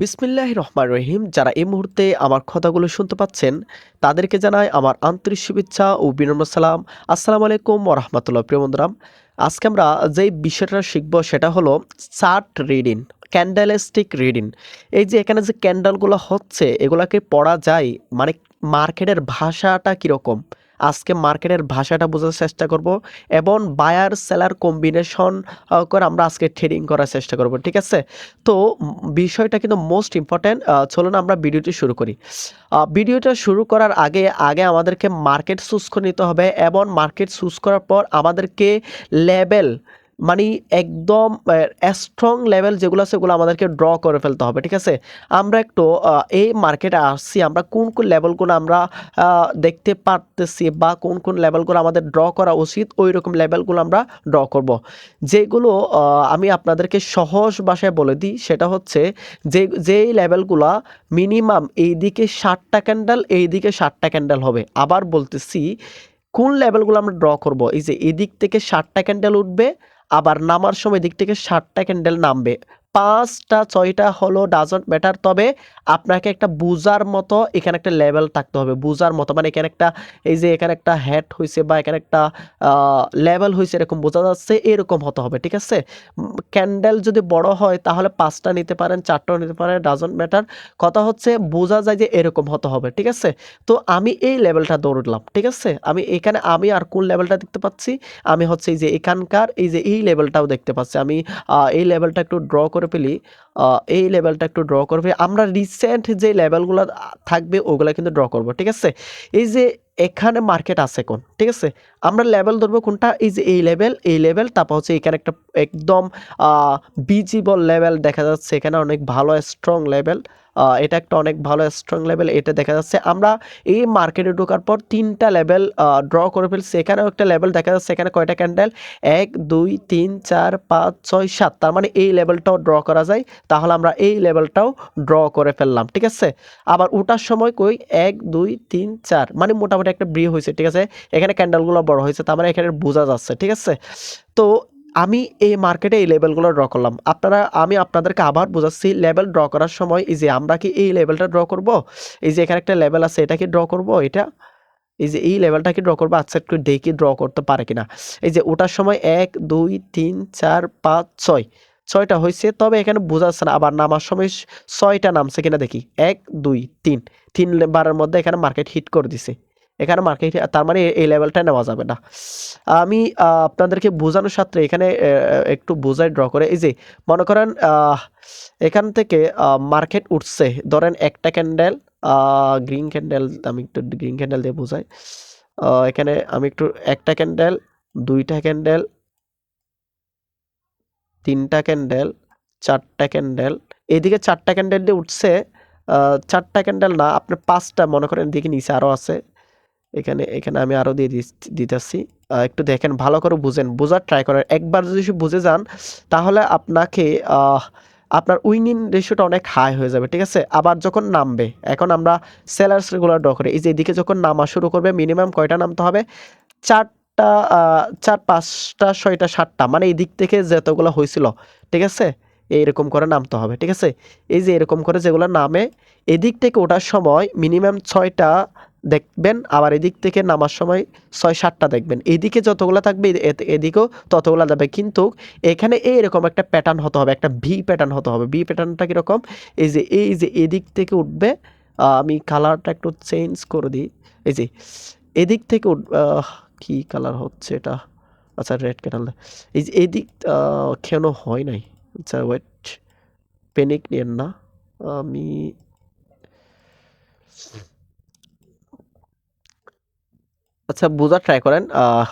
বিসমিল্লাহ রহমান রহিম। যারা এই মুহূর্তে আমার কথাগুলো শুনতে পাচ্ছেন, তাদেরকে জানাই আমার আন্তরিক শুভেচ্ছা ও বিনম্র সালাম। আসসালামু আলাইকুম রহমতুল্লাহ। প্রিয় বন্ধুরাম আজকে আমরা যেই বিষয়টা শিখব সেটা হলো চার্ট রিডিং, ক্যান্ডেলস্টিক রিডিং। এই যে এখানে যে ক্যান্ডেলগুলো হচ্ছে, এগুলাকে পড়া যায় মানে মার্কেটের ভাষাটা কীরকম? আজকে মার্কেটের ভাষাটা বোঝার চেষ্টা করব এবং বায়ার সেলার কম্বিনেশন করে আমরা আজকে ট্রেডিং করার চেষ্টা করব, ঠিক আছে? তো বিষয়টা কিন্তু মোস্ট ইম্পর্ট্যান্ট চলুন আমরা ভিডিওটি শুরু করি। ভিডিওটা শুরু করার আগে আগে আমাদেরকে মার্কেট করে নিতে হবে এবং মার্কেট চুজ করার পর আমাদেরকে লেভেল মানে একদম স্ট্রং লেভেল যেগুলো আছে সেগুলো আমাদেরকে ড্র করে ফেলতে হবে, ঠিক আছে? আমরা একটু এই মার্কেটে আসছি, আমরা কোন কোন লেভেলগুলো আমরা দেখতে পারতেছি বা কোন কোন লেভেলগুলো আমাদের ড্র করা উচিত ওই রকম লেভেলগুলো আমরা ড্র করব। যেগুলো আমি আপনাদেরকে সহজ ভাষায় বলে দিই, সেটা হচ্ছে যে, যেই লেভেলগুলো মিনিমাম এইদিকে ষাটটা ক্যান্ডেল এইদিকে ষাটটা ক্যান্ডেল হবে। আবার বলতেছি, কোন লেভেলগুলো আমরা ড্র করব? এই যে এদিক থেকে ষাটটা ক্যান্ডেল উঠবে আবার নামার সময় দিক থেকে ষাটটা ক্যান্ডেল নামবে। পাঁচটা, ছয়টা হলো ডাজন্ট ম্যাটার তবে আপনাকে একটা বুজার মতো এখানে একটা লেভেল থাকতে হবে। বুজার মতো মানে এখানে একটা, এই যে এখানে একটা হ্যাট হয়েছে বা এখানে একটা লেভেল হয়েছে এরকম বোঝা যাচ্ছে, এরকম হতে হবে, ঠিক আছে? ক্যান্ডেল যদি বড় হয়, তাহলে পাঁচটা নিতে পারেন চারটাও নিতে পারেন ডাজন্ট ম্যাটার কথা হচ্ছে, বোঝা যায় যে এরকম হতে হবে, ঠিক আছে? তো আমি এই লেভেলটা দৌড়লাম ঠিক আছে? আমি এখানে, আমি আর কোন লেভেলটা দেখতে পাচ্ছি? আমি হচ্ছে এই যে এখানকার, এই যে এই লেভেলটাও দেখতে পাচ্ছি। আমি এই লেভেলটা একটু ড্র করে ফেলি এই লেভেলটা একটু ড্র করবে। আমরা রিসেন্ট যে লেভেলগুলো থাকবে, ওগুলো কিন্তু ড্র করব, ঠিক আছে? এই যে এখানে মার্কেট আছে কোন, ঠিক আছে? আমরা লেভেল ধরবো কোনটা? এই যে এই লেভেল এই লেভেল তারপর হচ্ছে এখানে একটা একদম বিজিবল লেভেল দেখা যাচ্ছে। এখানে অনেক ভালো স্ট্রং লেভেল এটা একটা অনেক ভালো স্ট্রং লেভেল এটা দেখা যাচ্ছে। আমরা এই মার্কেটে ঢোকার পর তিনটা লেভেল ড্র করে ফেলছি। এখানেও একটা লেভেল দেখা যাচ্ছে, এখানে কয়টা ক্যান্ডেল এক, দুই, তিন, চার, পাঁচ, ছয়, সাত। তার মানে এই লেভেলটাও ড্র করা যায়। তাহলে আমরা এই লেভেলটাও ড্র করে ফেললাম, ঠিক আছে? আবার ওঠার সময় কই? এক, দুই, তিন, চার। মানে মোটামুটি একটা ব্রি হয়েছে, ঠিক আছে? এখানে ক্যান্ডেলগুলো বড় হয়েছে, তার মানে এখানে বোঝা যাচ্ছে, ঠিক আছে? তো আমি এই মার্কেটে এই লেভেলগুলো ড্র করলাম। আপনারা, আমি আপনাদেরকে আবার বোঝাচ্ছি লেভেল ড্র করার সময় এই যে আমরা কি এই লেভেলটা ড্র করব? এই যে এখানে একটা লেভেল আছে, এটা কি ড্র করব? এটা? এই যে এই লেভেলটা কি ড্র করব? আচ্ছা একটু দেখি ড্র করতে পারে কিনা। এই যে ওটার সময় এক, দুই, তিন, চার, পাঁচ, ছয়। ছয়টা হয়েছে, তবে এখানে বোঝাচ্ছে না, আবার নামার সময় ছয়টা নামছে কিনা দেখি। এক, দুই, তিন। তিন বারের মধ্যে এখানে মার্কেট হিট করে দিছে। এখানে মার্কেট তার মানে এই লেভেলটা নেওয়া যাবে না। আমি আপনাদেরকে বোঝানোর সাথে এখানে একটু বোঝাই ড্র করে। এই যে, মনে করেন এখান থেকে মার্কেট উঠছে। ধরেন একটা ক্যান্ডেল গ্রিন ক্যান্ডেল আমি একটু গ্রিন ক্যান্ডেল দিয়ে বোঝাই। এখানে আমি একটু একটা ক্যান্ডেল দুইটা ক্যান্ডেল তিনটা ক্যান্ডেল চারটা ক্যান্ডেল এদিকে চারটা ক্যান্ডেল দিয়ে উঠছে চারটা ক্যান্ডেল না, আপনার পাঁচটা মনে করেন এদিকে নিচে আরও আছে। এখানে এখানে আমি আরও দিয়ে দিতেছি। একটু দেখেন ভালো করে বুঝেন। বোঝার ট্রাই করেন। একবার যদি বুঝে যান তাহলে আপনাকে আপনার উইনিং রেশিওটা অনেক হাই হয়ে যাবে ঠিক আছে? আবার যখন নামবে এখন আমরা সেলার্স রেগুলার ড্র করি। এই যে এদিকে যখন নামা শুরু করবে মিনিমাম কয়টা নামতে হবে? চারটা আহ, চার পাঁচটা ছয়টা সাতটা মানে এই দিক থেকে যতগুলো হয়েছিল ঠিক আছে? এইরকম করে নামতে হবে ঠিক আছে? এই যে এরকম করে যেগুলো নামে এদিক থেকে ওঠার সময় মিনিমাম ছয়টা দেখবেন, আবার এদিক থেকে নামার সময় ছয় সাতটা দেখবেন। এদিকে যতগুলো থাকবে এদিকেও ততগুলো যাবে। কিন্তু এখানে এইরকম একটা প্যাটার্ন হতে হবে, একটা ভি প্যাটার্ন হতে হবে। ভি প্যাটার্নটা কীরকম? এই যে এই যে এদিক থেকে উঠবে আমি কালারটা একটু চেঞ্জ করে দিই। এই যে, এদিক থেকে কি কালার হচ্ছে এটা? আচ্ছা রেড কালার এই যে, এদিক কেন হয় নাই? আচ্ছা ওয়েট পেনিক নিয়েন না। আমি আচ্ছা বোঝার ট্রাই করেন।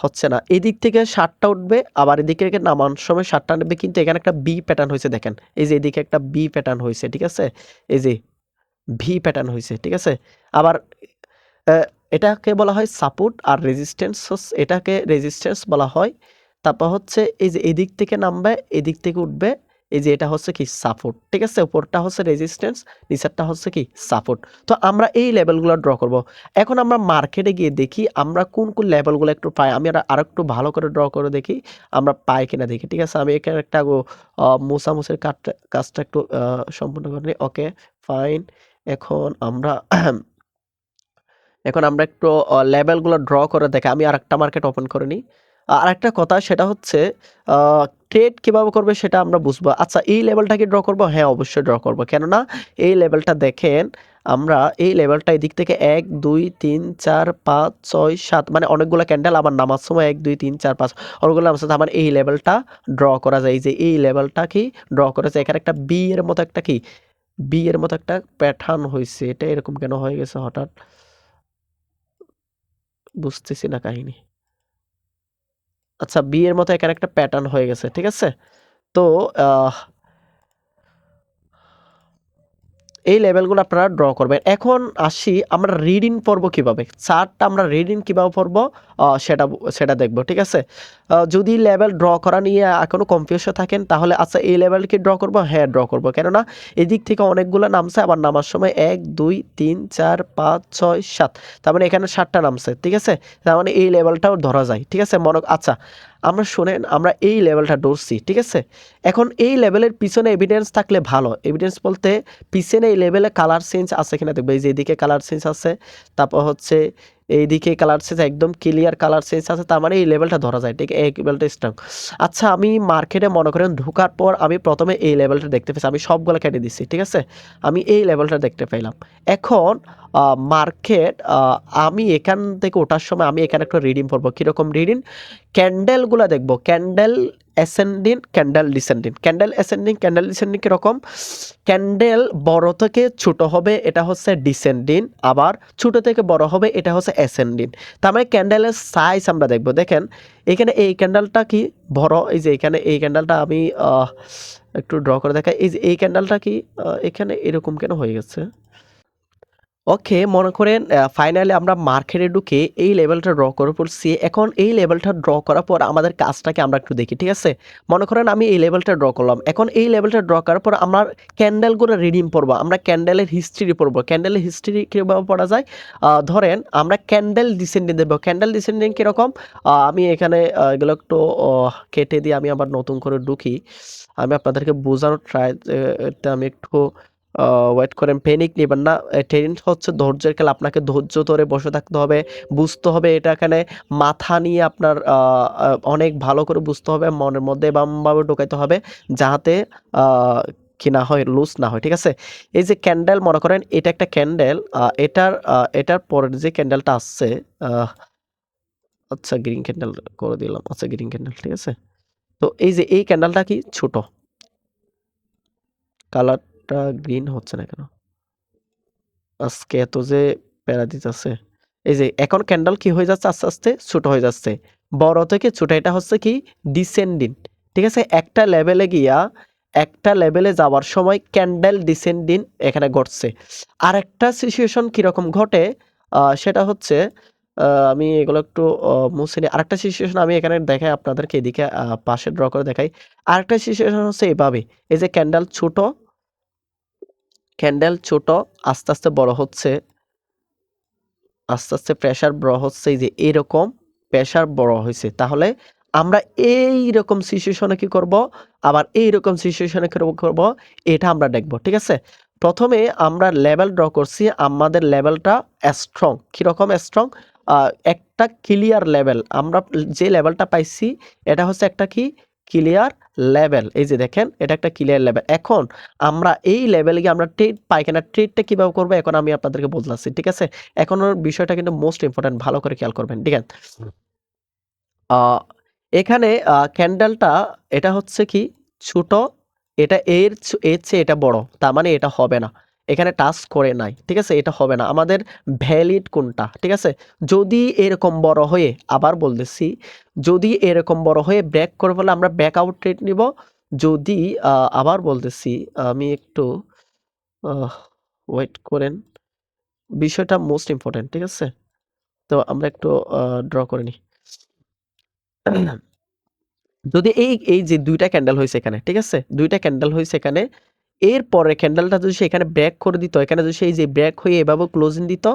হচ্ছে না। এদিক থেকে সাতটা উঠবে, আবার এদিকে নামার সময় সাতটা নেবে কিন্তু এখানে একটা বি প্যাটার্ন হয়েছে, দেখেন। এই যে এদিকে একটা বি প্যাটার্ন হয়েছে, ঠিক আছে? এই যে ভি প্যাটার্ন হয়েছে, ঠিক আছে? আবার এটাকে বলা হয় সাপোর্ট আর রেজিস্ট্যান্স এটাকে রেজিস্ট্যান্স বলা হয়। তারপর হচ্ছে এই যে এদিক থেকে নামবে, এদিক থেকে উঠবে এই যে এটা হচ্ছে কি সাপোর্ট ঠিক আছে? উপরটা হচ্ছে রেজিস্ট্যান্স নিচেরটা হচ্ছে কি সাপোর্ট তো আমরা এই লেভেলগুলো ড্র করব। এখন আমরা মার্কেটে গিয়ে দেখি আমরা কোন কোন লেভেলগুলো একটু পাই। আমি আর একটু ভালো করে ড্র করে দেখি, আমরা পাই কিনা দেখি, ঠিক আছে? আমি এখানে একটা মোসামুসের কাজটা কাজটা একটু সম্পূর্ণ করে নিই। ওকে ফাইন এখন আমরা এখন আমরা একটু লেভেলগুলো ড্র করে দেখে, আমি আরেকটা মার্কেট ওপেন করে নিই। আর একটা কথা সেটা হচ্ছে ট্রেড কীভাবে করবে সেটা আমরা বুঝব। আচ্ছা এই লেভেলটা কি ড্র করব? হ্যাঁ অবশ্যই ড্র করব। কেননা এই লেভেলটা দেখেন, আমরা এই লেভেলটা এদিক থেকে এক, দুই, তিন, চার, পাঁচ, ছয়, সাত মানে অনেকগুলো ক্যান্ডেল আবার নামার সময় এক, দুই, তিন, চার, পাঁচ, অনেকগুলো নামার সাথে আমার এই লেভেলটা ড্র করা যায়। যে এই লেভেলটা কি ড্র করেছে এখানে একটা বি এর মতো একটা কি? বি এর মতো একটা প্যাটার্ন হয়েছে এটা এরকম কেন হয়ে গেছে হঠাৎ? বুঝতেছি না কাহিনী। আচ্ছা বি এর মতো এখানে একটা প্যাটার্ন হয়ে গেছে ঠিক আছে? তো আহ, এই লেভেলগুলো আপনারা ড্র করবেন। এখন আসি, আমরা রিডিং পড়ব কীভাবে? চার্টটা আমরা রিডিং কীভাবে পড়ব? সেটা সেটা দেখব, ঠিক আছে? যদি লেভেল ড্র করা নিয়ে এখনও কনফিউশন থাকেন, তাহলে আচ্ছা এই লেভেল কি ড্র করব? হ্যাঁ ড্র করব। কেননা এদিক থেকে অনেকগুলো নামছে, আবার নামার সময় এক, দুই, তিন, চার, পাঁচ, ছয়, সাত। তার মানে এখানে সাতটা নামছে, ঠিক আছে? তার মানে এই লেভেলটাও ধরা যায়, ঠিক আছে? মনে আচ্ছা আমরা শোনেন, আমরা এই লেভেলটা ধরছি, ঠিক আছে? এখন এই লেভেলের পিছনে এভিডেন্স থাকলে ভালো। এভিডেন্স বলতে পিছনে এই লেভেলে কালার চেঞ্জ আছে কিনা দেখবে? এই যে এদিকে কালার চেঞ্জ আছে, তারপর হচ্ছে এইদিকে কালার চেঞ্জ একদম ক্লিয়ার কালার চেঞ্জ আছে, তার মানে এই লেভেলটা ধরা যায়, ঠিক? এই লেভেলটা স্ট্রং আচ্ছা আমি মার্কেটে মনে করেন ঢোকার পর আমি প্রথমে এই লেভেলটা দেখতে পেয়েছি, আমি সবগুলো কেটে দিচ্ছি ঠিক আছে? আমি এই লেভেলটা দেখতে পেলাম। এখন মার্কেট আমি এখান থেকে ওঠার সময় আমি এখানে একটা রিডিং পড়ব কীরকম রিডিং ক্যান্ডেলগুলো দেখব। Candle ascending candle descending candle ascending candle descending কীরকম? ক্যান্ডেল বড় থেকে ছোট হবে, এটা হচ্ছে ডিসেন্ডিং আবার ছোট থেকে বড় হবে, এটা হচ্ছে অ্যাসেন্ডিং তার মানে ক্যান্ডেলের সাইজ আমরা দেখব। দেখেন, এখানে এই ক্যান্ডেলটা কি বড়? এই যে এখানে এই ক্যান্ডেলটা আমি একটু ড্র করে দেখাই। এই যে এই ক্যান্ডেলটা কি এখানে এরকম কেন হয়ে গেছে? ওকে, মনে করেন ফাইনালি আমরা মার্কেটে ঢুকে এই লেভেলটা ড্র করে পড়ছি এখন এই লেভেলটা ড্র করার পর আমাদের কাজটাকে আমরা একটু দেখি, ঠিক আছে? মনে করেন আমি এই লেভেলটা ড্র করলাম। এখন এই লেভেলটা ড্র করার পর আমরা ক্যান্ডেলগুলো রিডিম পড়ব আমরা ক্যান্ডেলের হিস্ট্রি পড়ব। ক্যান্ডেলের হিস্ট্রি কীভাবে পড়া যায়? ধরেন আমরা ক্যান্ডেল ডিসেন্ডিং দেবো ক্যান্ডেল ডিসেন্ডিং কীরকম? আমি এখানে এগুলো একটু কেটে দিয়ে আমি আবার নতুন করে ঢুকি। আমি আপনাদেরকে বোঝানোর ট্রাই আমি একটু ওয়েট করেন পেনিক নেবেন না। ট্রেনিং হচ্ছে ধৈর্যের খেলা আপনাকে ধৈর্য ধরে বসে থাকতে হবে বুঝতে হবে এটা এখানে মাথা নিয়ে আপনার অনেক ভালো করে বুঝতে হবে মনের মধ্যে এমনভাবে ঢোকাইতে হবে যাহাতে আহ, কি না হয় লুজ না হয় ঠিক আছে? এই যে ক্যান্ডেল মনে করেন এটা একটা ক্যান্ডেল এটার এটার পরের যে ক্যান্ডেলটা আসছে আচ্ছা গ্রিন ক্যান্ডেল করে দিলাম আচ্ছা গ্রিন ক্যান্ডেল ঠিক আছে? তো এই যে এই ক্যান্ডেলটা কি? ছোট। কালারটা গ্রিন হচ্ছে না কেন? আজকে এত যে প্যারা দিতেছে। এই যে, এখন ক্যান্ডেল কি হয়ে যাচ্ছে আস্তে আস্তে? ছোট হয়ে যাচ্ছে। বড় থেকে ছোট, এটা হচ্ছে কি? ডিসেন্ডিং ঠিক আছে? একটা লেভেলে গিয়া, একটা লেভেলে যাওয়ার সময় ক্যান্ডেল ডিসেন্ডিন এখানে ঘটছে। আর একটা সিচুয়েশন কীরকম ঘটে? সেটা হচ্ছে আমি এগুলো একটু মুছে নিই। আরেকটা সিচুয়েশন আমি এখানে দেখাই আপনাদেরকে, এদিকে পাশে ড্র করে দেখাই। আরেকটা সিচুয়েশন হচ্ছে এভাবে। এই যে ক্যান্ডেল ছোট ক্যান্ডেল ছোট, আস্তে আস্তে বড় হচ্ছে। আস্তে আস্তে প্রেশার বড় হচ্ছে যে এরকম প্রেশার বড় হয়েছে। তাহলে আমরা এই রকম সিচুয়েশনে কি করব? আবার এই রকম সিচুয়েশনে করব? এটা আমরা দেখব, ঠিক আছে? প্রথমে আমরা লেভেল ড্র করছি, আমাদের লেভেলটা স্ট্রং কীরকম স্ট্রং একটা ক্লিয়ার লেভেল আমরা যে লেভেলটা পাইছি, এটা হচ্ছে একটা কি? ক্লিয়ার লেভেল এই যে দেখেন, এটা একটা ক্লিয়ার লেভেল এখন আমরা এই লেভেলে গিয়ে আমরা ট্রেড পাইখানা ট্রেডটা কীভাবে করব, এখন আমি আপনাদেরকে বলতেছি ঠিক আছে? এখন বিষয়টা কিন্তু মোস্ট ইম্পর্টেন্ট ভালো করে খেয়াল করবেন, ঠিক আছে? এখানে ক্যান্ডেলটা এটা হচ্ছে কি, ছোট, এটা এর এর চেয়ে এটা বড়, তার মানে এটা হবে না। এখানে টাচ করে নাই, ঠিক আছে? এটা হবে না। আমাদের ভ্যালিড কোনটা, ঠিক আছে? যদি এরকম বড় হয়ে, আবার বলতেছি, যদি এরকম বড় হয়ে ব্যাক করে ফেলে আমরা ব্যাক আউট ট্রেড নিব। যদি আবার বলতেছি, আমি একটু ওয়েট করেন। বিষয়টা মোস্ট ইম্পর্টেন্ট ঠিক আছে? তো আমরা একটু ড্র করে নিই। যদি এই এই যে দুইটা ক্যান্ডেল হয়েছে এখানে, ঠিক আছে? দুইটা ক্যান্ডেল হয়েছে এখানে এরপরে ক্যান্ডেলটা যদি সে এখানে ব্রেক করে দিত, এখানে যদি সেই যে ব্রেক হয়ে এভাবে ক্লোজিং দিত,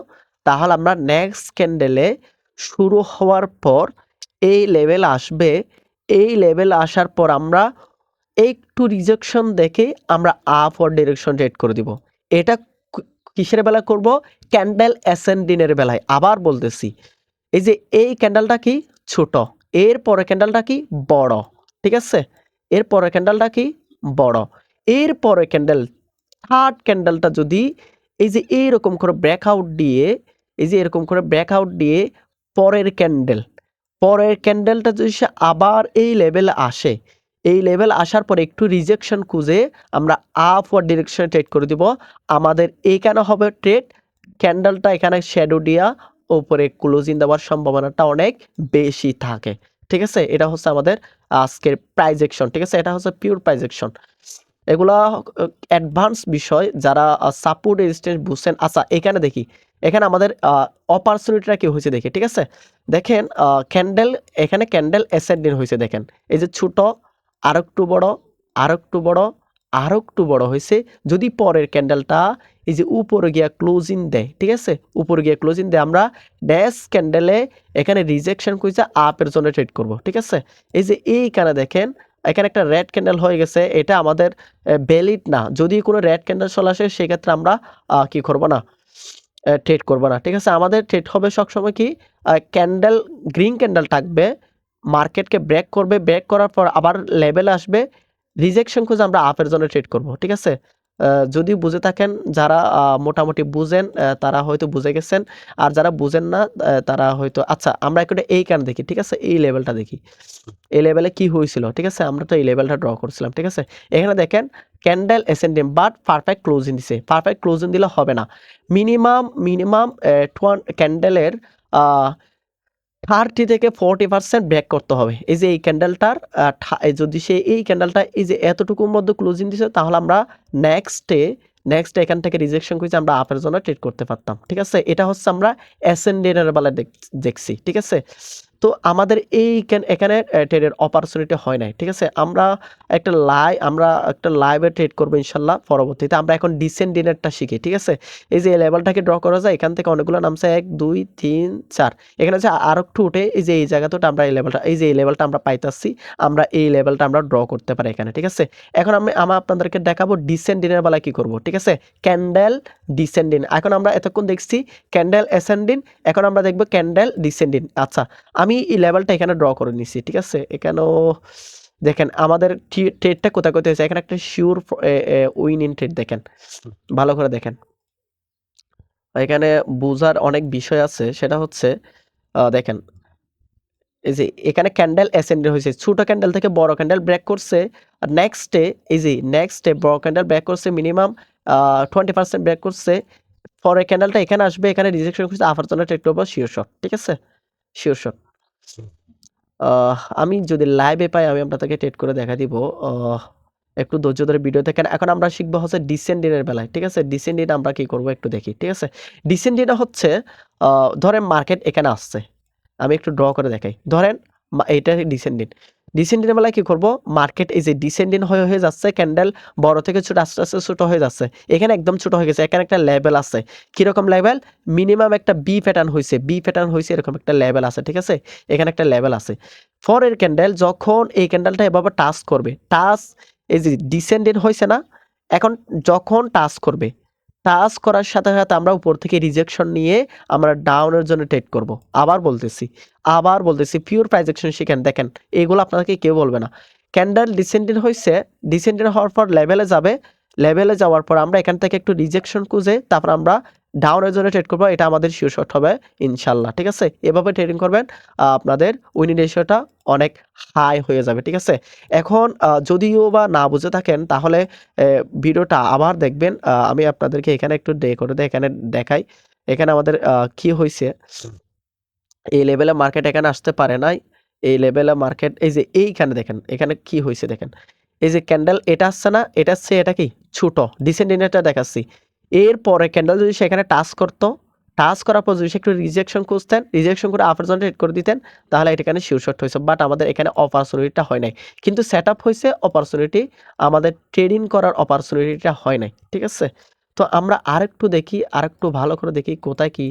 তাহলে আমরা নেক্সট ক্যান্ডেলে শুরু হওয়ার পর এই লেভেল আসবে। এই লেভেল আসার পর আমরা একটু রিজেকশন দেখে আমরা আপ ওর ডিরেকশন রেড করে দিব। এটা কিসের বেলা করব? ক্যান্ডেল অ্যাসেন্ডিনের বেলায়। আবার বলতেছি, এই যে এই ক্যান্ডেলটা কি? ছোট। এর পরে ক্যান্ডেলটা কি? বড়। ঠিক আছে? এর পরে ক্যান্ডেলটা কি? বড়। এর পরে ক্যান্ডেল থার্ড ক্যান্ডেলটা যদি এই যে এইরকম করে ব্রেকআউট দিয়ে, এই যে এরকম করে ব্রেকআউট দিয়ে পরের ক্যান্ডেল পরের ক্যান্ডেলটা যদি সে আবার এই লেভেলে আসে, এই লেভেল আসার পর একটু রিজেকশন খুঁজে আমরা আপ ওয়ার ডিরেকশনে ট্রেড করে দিব। আমাদের এইখানে হবে ট্রেড ক্যান্ডেলটা এখানে শ্যাডো দিয়া উপরে ক্লোজিং দেওয়ার সম্ভাবনাটা অনেক বেশি থাকে। ঠিক আছে? এটা হচ্ছে আমাদের আজকের প্রাইজেকশন ঠিক আছে? এটা হচ্ছে পিওর প্রাইজেকশন এগুলা অ্যাডভান্স বিষয় যারা সাপোর্ট রেজিস্ট্যান্স বুঝছেন। আচ্ছা এখানে দেখি। এখানে আমাদের অপরচুনিটিটা কি হয়েছে দেখি, ঠিক আছে? দেখেন ক্যান্ডেল এখানে ক্যান্ডেল অ্যাসেন্ডিং হয়েছে, দেখেন। এই যে ছোট আর একটু বড় আর একটু বড় আর একটু বড় হয়েছে। যদি পরের ক্যান্ডেলটা এই যে উপরে গিয়া ক্লোজিং দেয়, ঠিক আছে? উপরে গিয়া ক্লোজিং দেয়, আমরা ড্যাশ ক্যান্ডেলে এখানে রিজেকশন কইছে আপের জন্য ট্রেড করব, ঠিক আছে? এই যে এইখানে দেখেন এখানে একটা রেড ক্যান্ডেল হয়ে গেছে, এটা আমাদের ভ্যালিড না। যদি কোনো রেড ক্যান্ডেল চলে আসে, সেক্ষেত্রে আমরা কি করব না? ট্রেড করব না। ঠিক আছে, আমাদের ট্রেড হবে সবসময় কি? ক্যান্ডেল গ্রিন ক্যান্ডেল থাকবে। মার্কেটকে ব্রেক করবে ব্রেক করার পর আবার লেভেল আসবে। রিজেকশন খুঁজে আমরা আপের জন্য ট্রেড করব, ঠিক আছে? যদি বুঝে থাকেন, যারা মোটামুটি বুঝেন তারা হয়তো বুঝে গেছেন। আর যারা বুঝেন না তারা হয়তো আচ্ছা আমরা একটা এই কারণ দেখি? ঠিক আছে, এই লেভেলটা দেখি। এই লেভেলে কি হয়েছিল? ঠিক আছে, আমরা তো এই লেভেলটা ড্র করছিলাম, ঠিক আছে? এখানে দেখেন candle ascending but perfect closing দিছে। পারফেক্ট ক্লোজিং দিলে হবে না। মিনিমাম মিনিমাম ক্যান্ডেলের থার্টি থেকে ফোরটি পার্সেন্ট ব্রেক করতে হবে। এই যে এই ক্যান্ডেলটার যদি সে এই ক্যান্ডেলটা, এই যে এতটুকুর মধ্যে ক্লোজিং দিছে, তাহলে আমরা নেক্সটে নেক্সট এখান থেকে রিজেকশন করেছি আমরা আপের জন্য ট্রেড করতে পারতাম। ঠিক আছে? এটা হচ্ছে আমরা অ্যাসেন্ডেনের বেলা দেখ- দেখছি। ঠিক আছে? তো আমাদের এই এখানে ট্রেডের অপরচুনিটি হয় নাই, ঠিক আছে? আমরা একটা লাই আমরা একটা লাইভে ট্রেড করব ইনশাল্লাহ পরবর্তীতে। আমরা এখন ডিসেন্ডিনেরটা শিখি, ঠিক আছে? এই যে লেভেলটাকে ড্র করা যায়, এখান থেকে অনেকগুলো নামছে, এক, দুই, তিন, চার। এখানে যে আর একটু উঠে, এই যে এই জায়গাতে আমরা এই লেভেলটা এই যে এই লেভেলটা আমরা পাইতাছি, আমরা এই লেভেলটা আমরা ড্র করতে পারি এখানে, ঠিক আছে? এখন আমি আমি আপনাদেরকে দেখাবো ডিসেন্ডিনের বেলা কি করব, ঠিক আছে? ক্যান্ডেল ডিসেন্ডিন এখন আমরা এতক্ষণ দেখছি ক্যান্ডেল অ্যাসেন্ডিন এখন আমরা দেখব ক্যান্ডেল ডিসেন্ডিন আচ্ছা আমি এই লেভেলটা এখানে ড্র করে নিছি, ঠিক আছে? এখানেও দেখেন, আমাদের ট্রেডটা কোথায় কোথায় এখানে একটা শিওর উইন ইন ট্রেড দেখেন। ভালো করে দেখেন। এখানে বোঝার অনেক বিষয় আছে, সেটা হচ্ছে দেখেন, এই যে এখানে ক্যান্ডেল অ্যাসেন্ডেন্ট হয়েছে, ছোট ক্যান্ডেল থেকে বড় ক্যান্ডেল ব্রেক করছে, আর নেক্সট ডে এই যে নেক্সট ডে বড় ক্যান্ডেল ব্রেক করছে মিনিমাম টোয়েন্টি পার্সেন্ট ব্রেক করছে, পরে ক্যান্ডেলটা এখানে আসবে, এখানে রিজেকশন করছে আফার জন্য ট্রেড করব শিওর শট ঠিক আছে? শিওর শট আমি যদি লাইভে পাই আমি আপনাদেরকে ট্রেড করে দেখা দিব। আহ, একটু ধৈর্য ধরে ভিডিও দেখেন। এখন আমরা শিখব হচ্ছে ডিসেন্ডিনের বেলায় ঠিক আছে? ডিসেন্ডিন আমরা কি করব একটু দেখি ঠিক আছে? ডিসেন্ডিনটা হচ্ছে আহ, ধরেন মার্কেট এখানে আসছে। আমি একটু ড্র করে দেখাই। ধরেন মা- এইটা ডিসেন্ডিন বেলায় কি করব? মার্কেট এই যে ডিসেন্ডিন হয়ে হয়ে যাচ্ছে ক্যান্ডেল বড় থেকে ছোট, আস্তে আস্তে ছোট হয়ে যাচ্ছে। এখানে একদম ছোট হয়ে গেছে, এখানে একটা লেভেল আছে। কীরকম লেভেল মিনিমাম একটা বি প্যাটার্ন হয়েছে বি প্যাটার্ন হয়েছে এরকম একটা লেভেল আছে, ঠিক আছে? এখানে একটা লেভেল আছে। ফরের ক্যান্ডেল যখন এই ক্যান্ডেলটা এভাবে টাচ করবে টাচ এই যে ডিসেন্ডেন্ট হয়েছে না, এখন যখন টাচ করবে টাচ করার সাথে সাথে আমরা উপর থেকে রিজেকশন নিয়ে আমরা ডাউনের জন্য ট্রেড করব। আবার বলতেছি আবার বলতেছি পিওর প্রাইজেকশন শিখেন। দেখেন, এগুলো আপনাকে কেউ বলবে না। ক্যান্ডেল ডিসেন্ডেন্ট হয়েছে ডিসেন্ডেন্ট হওয়ার পর লেভেলে যাবে। লেভেলে যাওয়ার পর আমরা এখান থেকে একটু রিজেকশন খুঁজে, তারপর আমরা ডাউনের জন্য ট্রেড করব, এটা আমাদের শিওর শট হবে, ইনশাল্লাহ, ঠিক আছে? এভাবে ট্রেডিং করবেন আপনাদের উইনিং রেশিওটা অনেক হাই হয়ে যাবে, ঠিক আছে? এখন যদিও বা না বুঝে থাকেন, তাহলে ভিডিওটা আবার দেখবেন আমি আপনাদেরকে এখানে একটু ডে করে দেয় এখানে দেখাই, এখানে আমাদের কি হয়েছে? এই লেভেলে মার্কেট এখানে আসতে পারে নাই, এই লেভেলে মার্কেট এই যে এইখানে দেখেন, এখানে কি হয়েছে দেখেন, এই যে ক্যান্ডেল এটা আসছে না, এটা আসছে এটা কি? ছোট ডিসেন্ডিনেটটা দেখাচ্ছি এরপরে ক্যান্ডেল যদি সেখানে টাচ করতো টাচ করার পর যদি একটু রিজেকশন খুঁজতেন রিজেকশন করে আপার জোন ট্রেড করে দিতেন, তাহলে এটা এখানে শিওর শট হয়েছে? বাট আমাদের এখানে অপরচুনিটিটা হয় নাই। কিন্তু সেট আপ হয়েছে অপরচুনিটি আমাদের ট্রেডিং করার অপরচুনিটিটা হয় নাই, ঠিক আছে? তো আমরা আরেকটু দেখি, আরেকটু ভালো করে দেখি কোথায় কি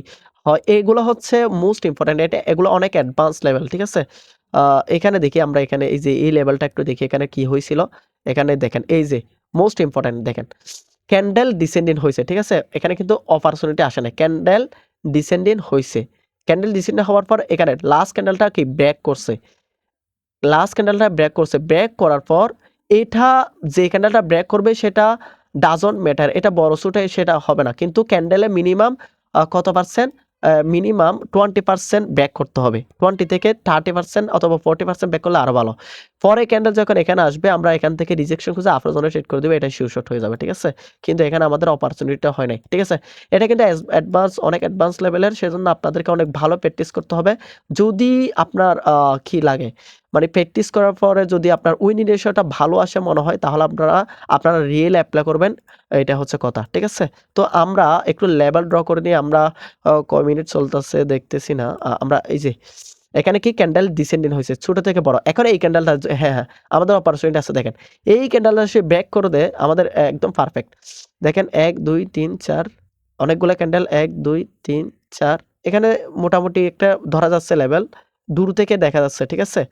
হয়। এগুলো হচ্ছে মোস্ট ইম্পর্ট্যান্ট এটা এগুলো অনেক অ্যাডভান্স লেভেল ঠিক আছে? এখানে দেখি আমরা এখানে এই যে এই লেভেলটা একটু দেখি, এখানে কি হয়েছিল? এখানে দেখেন, এই যে মোস্ট ইম্পর্ট্যান্ট দেখেন। ক্যান্ডেল ডিসেন্ডেন্ট হয়েছে ঠিক আছে? এখানে কিন্তু অপারচুনিটি আসে না ক্যান্ডেল ডিসেন্ডেন্ট হয়েছে ক্যান্ডেল ডিসেন্ডেন্ট হওয়ার পর এখানে লাস্ট ক্যান্ডেলটা কি? ব্যাক করছে। লাস্ট ক্যান্ডেলটা ব্রেক করছে। ব্রেক করার পর এটা যে ক্যান্ডেলটা ব্রেক করবে সেটা ডাজন্ট ম্যাটার এটা বড় সুটে সেটা হবে না। কিন্তু ক্যান্ডেলে মিনিমাম কত percent minimum twenty percent back করতে হবে। টোয়েন্টি থেকে থার্টি পার্সেন্ট অথবা ফোর্টি পার্সেন্ট ব্যাক করলে আরও ভালো। পরে ক্যান্ডেল যখন এখানে আসবে, আমরা এখান থেকে রিজেকশন খুঁজে আফরো জোনে ট্রেড করে দেবো এটা শিওর শট হয়ে যাবে, ঠিক আছে? কিন্তু এখানে আমাদের অপরচুনিটিটা হয় নাই, ঠিক আছে? এটা কিন্তু অ্যাডভান্স অনেক অ্যাডভান্স লেভেলের সেজন্য আপনাদেরকে অনেক ভালো প্র্যাকটিস করতে হবে। যদি আপনার কি লাগে? মানে প্র্যাকটিস করার পরে যদি আপনার উইনিং রেশিওটা ভালো আসে মনে হয়, তাহলে আপনারা আপনারা রিয়েল অ্যাপ্লাই করবেন। এটা হচ্ছে কথা, ঠিক আছে? তো আমরা একটু লেভেল ড্র করে নিয়ে আমরা কয় মিনিট চলতেছে দেখতেছি না। আমরা এই যে, এখানে কি ক্যান্ডেল ডিসেন্ডিং হয়েছে? ছোট থেকে বড়। এখন এই ক্যান্ডেলটা হ্যাঁ হ্যাঁ আমাদের অপারেশনটা আছে, দেখেন। এই ক্যান্ডেলটা সে ব্যাক করে দেয়, আমাদের একদম পারফেক্ট দেখেন, এক, দুই, তিন, চার, অনেকগুলো ক্যান্ডেল এক, দুই, তিন, চার, এখানে মোটামুটি একটা ধরা যাচ্ছে লেভেল দূর থেকে দেখা যাচ্ছে ঠিক আছে?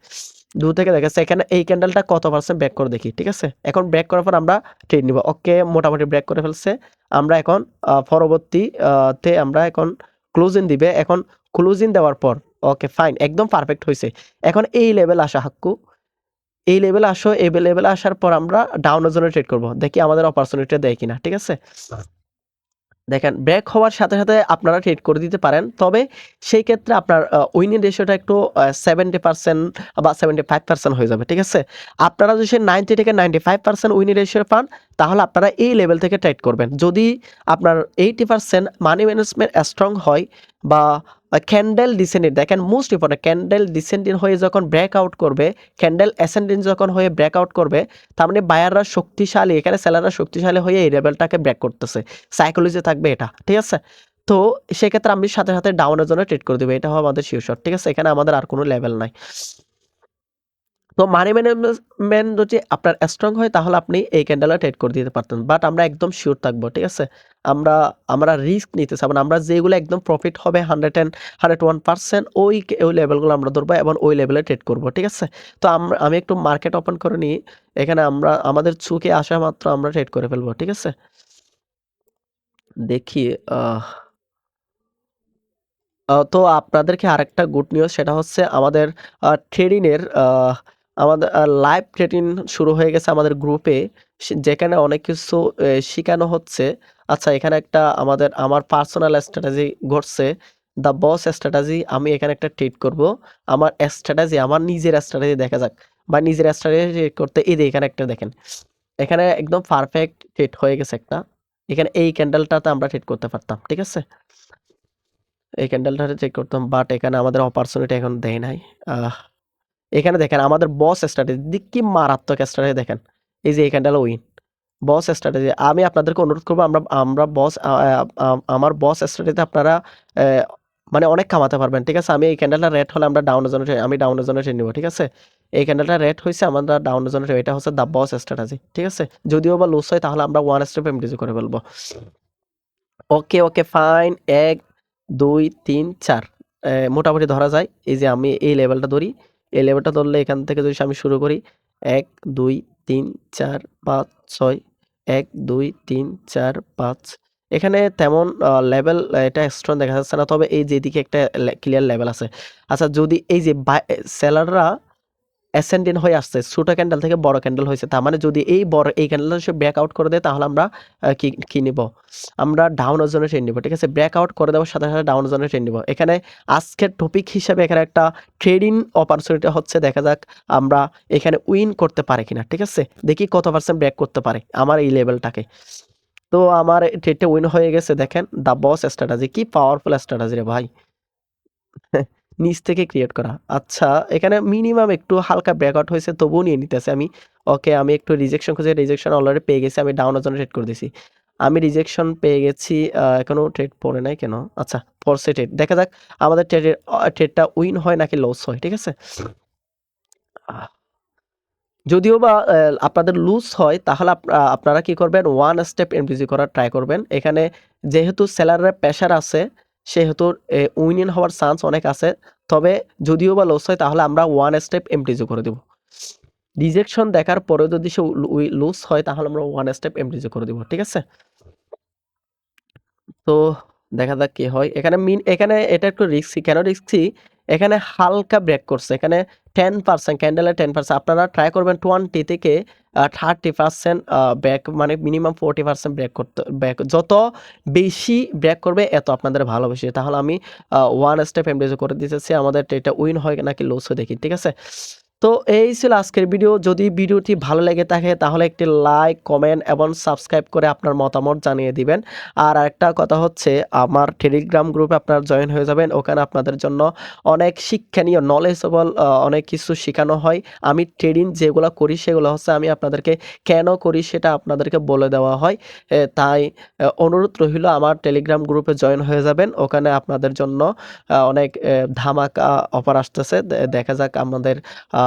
দূর থেকে দেখা যাচ্ছে। এখানে এই ক্যান্ডেলটা কত পার্সেন্ট ব্যাক করে দেখি ঠিক আছে? এখন ব্যাক করার পর আমরা ট্রেড নিব। ওকে মোটামুটি ব্রেক করে ফেলছে। আমরা এখন আহ, পরবর্তী তে আমরা এখন ক্লোজিং দিবে। এখন ক্লোজিং দেওয়ার পর ওকে ফাইন একদম পারফেক্ট হয়েছে। এখন এই লেভেল আসা হাক্কু। এই লেভেল আসো এই লেভেলে আসার পর আমরা ডাউনের জন্য ট্রেড করব। দেখি আমাদের অপরচুনিটিটা দেয় কিনা ঠিক আছে? দেখেন ব্রেক হওয়ার সাথে সাথে আপনারা ট্রেড করে দিতে পারেন। তবে সেই ক্ষেত্রে আপনার উইনিং রেশিওটা একটু সেভেন্টি পার্সেন্ট বা সেভেন্টি ফাইভ পার্সেন্ট হয়ে যাবে, ঠিক আছে? আপনারা যদি নাইনটি থেকে ninety five percent winning ratio পান, তাহলে আপনারা এই লেভেল থেকে ট্রেড করবেন। যদি আপনার eighty percent money management strong হয় বা ক্যান্ডেল ডিসেন্ডিং দেখেন মোস্ট ইম্পর্টেন্ট ক্যান্ডেল ডিসেন্ডিং হয়ে যখন ব্রেক আউট করবে ক্যান্ডেল অ্যাসেন্ডিং যখন হয়ে ব্রেক আউট করবে, তার মানে বায়াররা শক্তিশালী, এখানে সেলাররা শক্তিশালী হয়ে এই লেভেলটাকে ব্রেক করতেছে। সাইকোলজি থাকবে এটা, ঠিক আছে? তো সেক্ষেত্রে আমি সাথে সাথে ডাউনের জন্য ট্রেড করে দেবো, এটা হবে আমাদের শিওর ঠিক আছে? এখানে আমাদের আর কোনো লেভেল নাই। তো মানি ম্যানেজমেন্ট যদি আপনার স্ট্রং হয় তাহলে আপনি এই ক্যান্ডেলে ট্রেড করে দিতে পারতেন। বাট আমরা একদম শিওর থাকব ঠিক আছে? আমরা আমরা রিস্ক নিতে চাবো আমরা যেগুলো একদম প্রফিট হবে hundred and hundred one percent ওই ওই লেভেলগুলো আমরা ধরবো এবং ওই লেভেলে ট্রেড করব ঠিক আছে? তো আমরা আমি একটু মার্কেট ওপেন করে নিই। এখানে আমরা আমাদের চুকে আসা মাত্র আমরা ট্রেড করে ফেলব ঠিক আছে? দেখি তো আপনাদেরকে আরেকটা গুড নিউজ সেটা হচ্ছে আমাদের ট্রেডিং এর আহ, আমাদের লাইভ ট্রেডিং শুরু হয়ে গেছে আমাদের গ্রুপে যেখানে অনেক কিছু শেখানো হচ্ছে। আচ্ছা এখানে একটা আমাদের, আমার পার্সোনাল স্ট্র্যাটেজি ঘটছে। দ্য বস স্ট্র্যাটেজি আমি এখানে একটা ট্রেড করব। আমার স্ট্র্যাটেজি আমার নিজের স্ট্র্যাটেজি দেখা যাক। বা নিজের স্ট্র্যাটেজি করতে এই এখানে একটা দেখেন। এখানে একদম পারফেক্ট ট্রেড হয়ে গেছে একটা। এখানে এই ক্যান্ডেলটাতে আমরা ট্রেড করতে পারতাম, ঠিক আছে? এই ক্যান্ডেলটাতে চেক করতাম বাট এখানে আমাদের অপরচুনিটি এখন দেয় নাই। এখানে দেখেন আমাদের বস স্ট্র্যাটেজি কি মারাত্মক স্ট্র্যাটেজি দেখেন। এই যে এই ক্যান্ডেল উইন বস স্ট্র্যাটেজি আমি আপনাদেরকে অনুরোধ করব, আমরা আমরা বস আমার বস স্ট্র্যাটেজি আপনারা মানে অনেক কামাতে পারবেন, ঠিক আছে? আমি এই ক্যান্ডেলটা রেড হলে আমরা ডাউনের জন্য আমি ডাউনের জন্য ট্রেড নিব, ঠিক আছে? এই ক্যান্ডেলটা রেড হয়েছে আমরা ডাউনের জন্য এটা হচ্ছে দ্য বস স্ট্র্যাটেজি ঠিক আছে? যদিও বা লুজ হয়, তাহলে আমরা ওয়ান স্টেপ এমডিজি করে ফেলব। ওকে ওকে ফাইন এক, দুই, তিন, চার মোটামুটি ধরা যায়, এই যে আমি এই লেভেলটা ধরি। এই লেভেলটা ধরলে এখান থেকে যদি আমি শুরু করি, এক, দুই, তিন, চার, পাঁচ, ছয়, এক, দুই, তিন, চার, পাঁচ। এখানে তেমন লেভেল এটা স্ট্রং দেখা যাচ্ছে না, তবে এই যেদিকে একটা ক্লিয়ার লেভেল আছে। আচ্ছা যদি এই যে সেলাররা অ্যাসেন্ডেন্ট হয়ে আসছে, ছোট ক্যান্ডেল থেকে বড় ক্যান্ডেল হয়েছে। তার মানে যদি এই বড়, এই ক্যান্ডেলটা সে ব্রেক আউট করে দেয়, তাহলে আমরা কি কি নিব? আমরা ডাউনের জন্য ট্রেন নিব, ঠিক আছে? ব্রেক আউট করে দেওয়ার সাথে সাথে ডাউনের জন্য ট্রেন নিব। এখানে আজকের টপিক হিসাবে এখানে একটা ট্রেডিং অপরচুনিটি হচ্ছে, দেখা যাক আমরা এখানে উইন করতে পারে কিনা, ঠিক আছে? দেখি কত পার্সেন্ট ব্রেক করতে পারে আমার এই লেভেলটাকে তো আমার ট্রেডটা উইন হয়ে গেছে, দেখেন দ্য বস স্ট্র্যাটেজি কি পাওয়ারফুল স্ট্র্যাটেজি রে ভাই। নিচ থেকে ক্রিয়েট করা। আচ্ছা এখানে মিনিমাম একটু হালকা ব্রেকআউট হয়েছে তবুও নিয়ে নিতেছে আমি। ওকে আমি একটু রিজেকশন খুঁজে রিজেকশন অলরেডি পেয়ে গেছি আমি ডাউনের জন্য ট্রেড করে দিছি। আমি রিজেকশন পেয়ে গেছি আহ, এখনও ট্রেড পড়ে নাই কেন? আচ্ছা পড়ছে ট্রেড দেখা যাক আমাদের ট্রেডের ট্রেডটা উইন হয় নাকি লস হয় ঠিক আছে? যদিও বা আপনাদের লুজ হয় তাহলে আপনারা কি করবেন? ওয়ান স্টেপ এমডিজি করার ট্রাই করবেন। এখানে যেহেতু সেলারের প্রেশার আছে সেহেতু উইনিং হওয়ার চান্স অনেক আছে। তবে যদিও বা লস হয়, তাহলে আমরা ওয়ান স্টেপ এমডিজি করে দেব। রিজেকশন দেখার পরে যদি সে লুজ হয়, তাহলে আমরা ওয়ান স্টেপ এমডিজি করে দেব, ঠিক আছে? তো দেখা যাক কি হয়। এখানে মিন এখানে এটা একটু রিস্কি কেন রিস্কি এখানে হালকা ব্রেক করছে। এখানে টেন পার্সেন্ট ক্যান্ডেলে টেন পার্সেন্ট আপনারা ট্রাই করবেন টোয়েন্টি থেকে থার্টি পার্সেন্ট ব্যাক মানে মিনিমাম ফোরটি পার্সেন্ট ব্রেক করতে ব্যাক যত বেশি ব্রেক করবে, এত আপনাদের ভালোবেসে। তাহলে আমি ওয়ান স্টেপ এমডিজ করে দিতেছি। আমাদের এটা উইন হয় নাকি লস হয়ে দেখি, ঠিক আছে? তো এই ছিল আজকের ভিডিও যদি ভিডিওটি ভালো লেগে থাকে, তাহলে একটি লাইক কমেন্ট এবং সাবস্ক্রাইব করে আপনার মতামত জানিয়ে দিবেন। আর একটা কথা হচ্ছে, আমার টেলিগ্রাম গ্রুপে আপনারা জয়েন হয়ে যাবেন। ওখানে আপনাদের জন্য অনেক শিক্ষণীয় নলেজেবল অনেক কিছু শেখানো হয়। আমি ট্রেডিং যেগুলো করি, সেগুলো হচ্ছে আমি আপনাদেরকে কেন করি, সেটা আপনাদেরকে বলে দেওয়া হয়। তাই অনুরোধ রইল, আমার টেলিগ্রাম গ্রুপে জয়েন হয়ে যাবেন। ওখানে আপনাদের জন্য অনেক ধামাকা অফার আসতেছে। দেখা যাক আমাদের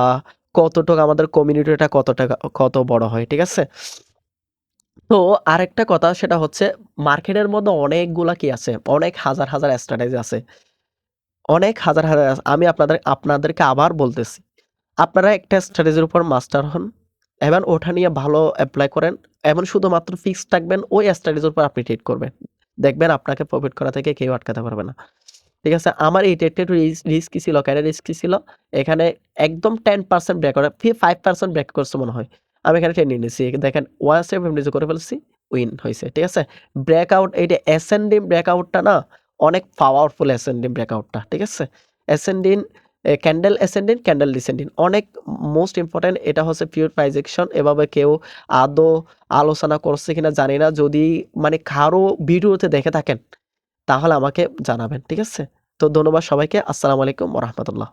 আহ, কতটুকু আমাদের কমিউনিটিটা কত টাকা কত বড় হয় ঠিক আছে? তো আরেকটা কথা সেটা হচ্ছে মার্কেটের মধ্যে অনেকগুলা কি আছে? অনেক হাজার হাজার স্ট্র্যাটেজি আছে। অনেক হাজার হাজার আমি আপনাদের আপনাদেরকে আবার বলতেছি। আপনারা একটা স্ট্র্যাটেজির উপর মাস্টার হন এবং ওঠা নিয়ে ভালো অ্যাপ্লাই করেন এবং শুধুমাত্র ফিক্স থাকবেন ওই স্ট্র্যাটেজির উপর আপনি ট্রেড করবেন। দেখবেন আপনাকে প্রফিট করা থেকে কেউ আটকাতে পারবে না। ঠিক আছে? আমার এই ট্রেডটা একটু রিস্কি ছিল? কেন রিস্কি ছিল? এখানে একদম টেন পার্সেন্ট ব্রেক করে ফাইভ পার্সেন্ট ব্রেক করছে মনে হয়। আমি এখানে টেন নিয়ে নিয়েছি। দেখেন ওয়ান স্টেপ এমডিজি করে ফেলছি উইন হয়েছে, ঠিক আছে? ব্রেকআউট এইটা এসএনডি ব্রেকআউটটা না, অনেক পাওয়ারফুল এসএনডি ব্রেকআউটটা ঠিক আছে? এসএনডিন ক্যান্ডেল এসেন্ডিন ক্যান্ডেল ডিসেন্ডিন অনেক মোস্ট ইম্পর্টেন্ট এটা হচ্ছে পিওর প্রাইজেকশন এভাবে কেউ আদৌ আলোচনা করছে কিনা জানি না। যদি মানে কারও ভিডিওতে দেখে থাকেন তাহলে আমাকে জানাবেন ঠিক আছে? তো ধন্যবাদ সবাইকে। আসসালামু আলাইকুম রহমতুল্লাহ।